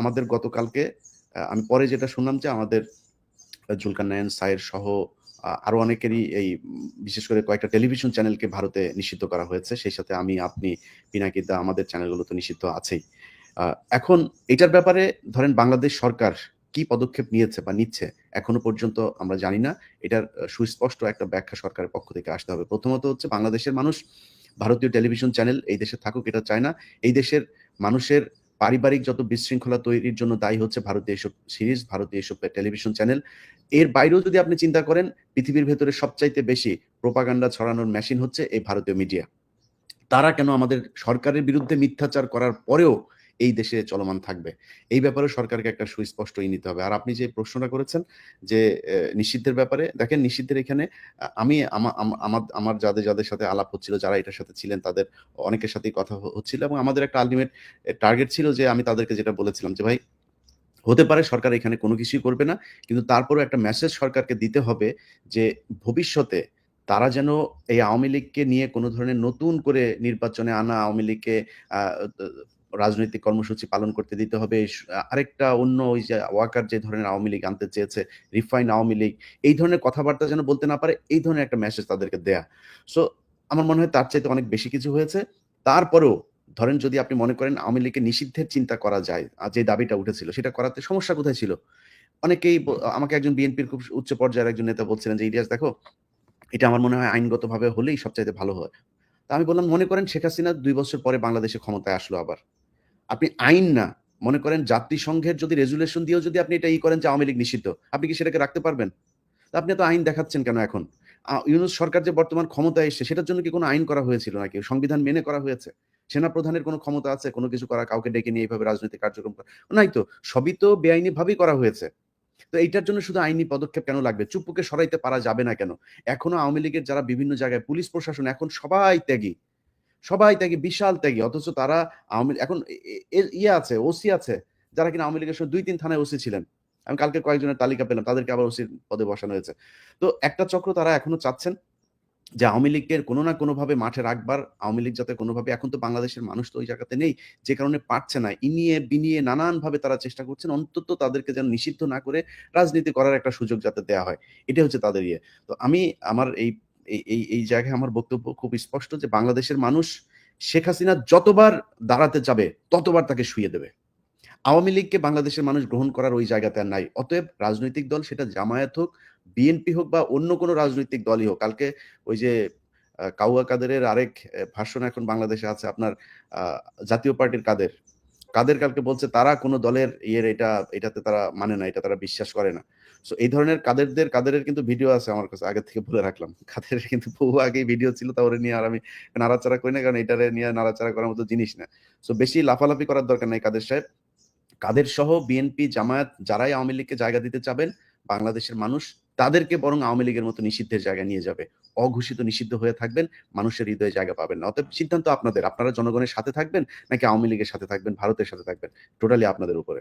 আমাদের গতকালকে আমি পরে যেটা শুনলাম যে আমাদের জুলকারনায়ন সায়ের সহ আরও অনেকেরই এই বিশেষ করে কয়েকটা টেলিভিশন চ্যানেলকে ভারতে নিষিদ্ধ করা হয়েছে। সেই সাথে আমি, আপনি পিনাকিদা আমাদের চ্যানেলগুলো তো নিষিদ্ধ আছেই। এখন এটার ব্যাপারে ধরেন বাংলাদেশ সরকার কি পদক্ষেপ নিয়েছে বা নিচ্ছে, এখনও পর্যন্ত আমরা জানি না। এটার সুস্পষ্ট একটা ব্যাখ্যা সরকারের পক্ষ থেকে আসতে হবে। প্রথমত হচ্ছে বাংলাদেশের মানুষ ভারতীয় টেলিভিশন চ্যানেল এই দেশে থাকুক, এটা চায় না। এই দেশের মানুষের পারিবারিক যত বিশৃঙ্খলা তৈরির জন্য দায়ী হচ্ছে ভারতীয় এসব সিরিজ, ভারতীয় এসব টেলিভিশন চ্যানেল। এর বাইরেও যদি আপনি চিন্তা করেন, পৃথিবীর ভেতরে সবচাইতে বেশি প্রোপাগান্ডা ছড়ানোর মেশিন হচ্ছে এই ভারতীয় মিডিয়া। তারা কেন আমাদের সরকারের বিরুদ্ধে মিথ্যাচার করার পরেও এই দেশে চলমান থাকবে। এই ব্যাপারে সরকারকে একটা সুস্পষ্ট ই নিতে হবে। আর আপনি যে প্রশ্নটা করেছেন যে নিষিদ্ধের ব্যাপারে, দেখেন নিষিদ্ধের এখানে, আমি আমার আমার যাদের যাদের সাথে আলাপ হচ্ছিল, যারা এটার সাথে ছিলেন, তাদের অনেকের সাথেই কথা হচ্ছিল এবং আমাদের একটা আলটিমেট টার্গেট ছিল যে, আমি তাদেরকে যেটা বলেছিলাম যে, ভাই, হতে পারে সরকার এখানে কোনো কিছুই করবে না, কিন্তু তারপরেও একটা মেসেজ সরকারকে দিতে হবে যে, ভবিষ্যতে তারা যেন এই আওয়ামী লীগকে নিয়ে কোনো ধরনের নতুন করে নির্বাচনে আনা, আওয়ামী লীগকে রাজনৈতিক কর্মসূচি পালন করতে দিতে হবে। আরেকটা অন্য ওই যে ওয়াকার যে ধরনের আওয়ামী লীগ আনতে চেয়েছে, রিফাইন আওয়ামী লীগ, এই ধরনের কথাবার্তা যেন বলতে না পারে, এই ধরনের একটা মেসেজ তাদেরকে দেয়া। সো আমার মনে হয় তার চাইতে অনেক বেশি কিছু হয়েছে। তারপরেও ধরেন যদি আপনি মনে করেন আওয়ামী লীগকে নিষিদ্ধের চিন্তা করা যায়, আর যে দাবিটা উঠেছিল সেটা করাতে সমস্যা কোথায় ছিল? অনেকেই আমাকে একজন বিএনপির খুব উচ্চ পর্যায়ের একজন নেতা বলছিলেন যে ইতিহাস দেখো, এটা আমার মনে হয় আইনগতভাবে হলেই সবচাইতে ভালো হয়। তা আমি বললাম, মনে করেন শেখ হাসিনা দুই বছর পরে বাংলাদেশে ক্ষমতায় আসলো আবার। আপনি আইন না। মনে করেন জাতিসংঘের যদি রেজুলেশন দিয়েও যদি আপনি এটা ই করেন যে আওয়ামী লীগ নিষিদ্ধ, আপনি কি সেটাকে রাখতে পারবেন? আপনি তো আইন দেখাচ্ছেন কেন এখন? ইউনুস সরকার যে বর্তমান ক্ষমতায় এসছে, সেটার জন্য কি কোনো আইন করা হয়েছিল নাকি? সংবিধান মেনে করা হয়েছে? সেনা প্রধানের কোনো ক্ষমতা আছে? কোনো কিছু করা, কাউকে ডেকে নিয়ে এইভাবে রাজনৈতিক কার্যক্রম করা? নাই তো, সবই তো বেআইনি ভাবেই করা হয়েছে। তো এইটার জন্য শুধু আইনি পদক্ষেপ কেন লাগবে? চুপ্পুকে সরাইতে পারা যাবে না কেন? এখনও আওয়ামী লীগের যারা বিভিন্ন জায়গায় পুলিশ প্রশাসন, এখন সবাই ত্যাগী। সবাই ত্যাগী বিশাল ত্যাগী, অথচ তারা আওয়ামী এখন ইয়ে আছে, ওসি আছে, যারা কিনা আওয়ামী লীগের দুই, তিন থানায় ওসি ছিলেন। আমি কালকে কয়েকজনের তালিকা পেলাম, তাদেরকে আবার ওসির পদে বসানো হয়েছে। তো একটা চক্র তারা এখনও চাচ্ছেন যে আওয়ামী লীগের কোনো না কোনোভাবে মাঠে রাখবার, আওয়ামী লীগ যাতে কোনোভাবে এখন তো বাংলাদেশের মানুষ তো ওই জায়গাতে নেই, যে কারণে পারছে না। ইনিয়ে বিনিয়ে নানানভাবে তারা চেষ্টা করছেন, অন্তত তাদেরকে যেন নিষিদ্ধ না করে রাজনীতি করার একটা সুযোগ যাতে দেওয়া হয়। এটা হচ্ছে তাদের ইয়ে। তো আমি, আমার এই এই এই জায়গায় আমার বক্তব্য খুব স্পষ্ট যে বাংলাদেশের মানুষ শেখ হাসিনা যতবার দাঁড়াতে যাবে, ততবার তাকে শুয়ে দেবে। আওয়ামী লীগকে বাংলাদেশের মানুষ গ্রহণ করার ওই জায়গাতে আর নাই। অতএব রাজনৈতিক দল সেটা জামায়াত হোক, বিএনপি হোক বা অন্য কোনো রাজনৈতিক দলই হোক, কালকে ওই যে কাউয়া কাদেরের আরেক ভাষণ এখন বাংলাদেশে আছে আপনার জাতীয় পার্টির কাদের? কাদের কালকে বলছে, তারা কোনো দলের ইয়ের এটা, এটাতে তারা মানে না, এটা তারা বিশ্বাস করে না। সো এই ধরনের কাদেরদের, কাদেরের কিন্তু ভিডিও আছে আমার কাছে, আগে থেকে বলে রাখলাম। কাদের কিন্তু বহু আগেই ভিডিও ছিল, তা ওরে নিয়ে আর আমি নাড়াচাড়া করি না, কারণ এটারে নিয়ে নাড়াচাড়া করার মতো জিনিস না। সো বেশি লাফালাফি করার দরকার নাই কাদের সাহেব। কাদের সহ বিএনপি, জামায়াত, যারাই আওয়ামী লীগকে জায়গা দিতে চাবেন, বাংলাদেশের মানুষ তাদেরকে বরং আওয়ামী লীগের মতো নিষিদ্ধের জায়গায় নিয়ে যাবে। অঘোষিত নিষিদ্ধ হয়ে থাকবেন, মানুষের হৃদয়ে জায়গা পাবেন না। অতএব সিদ্ধান্ত আপনাদের। আপনারা জনগণের সাথে থাকবেন নাকি আওয়ামী লীগের সাথে থাকবেন, ভারতের সাথে থাকবেন? টোটালি আপনাদের উপরে।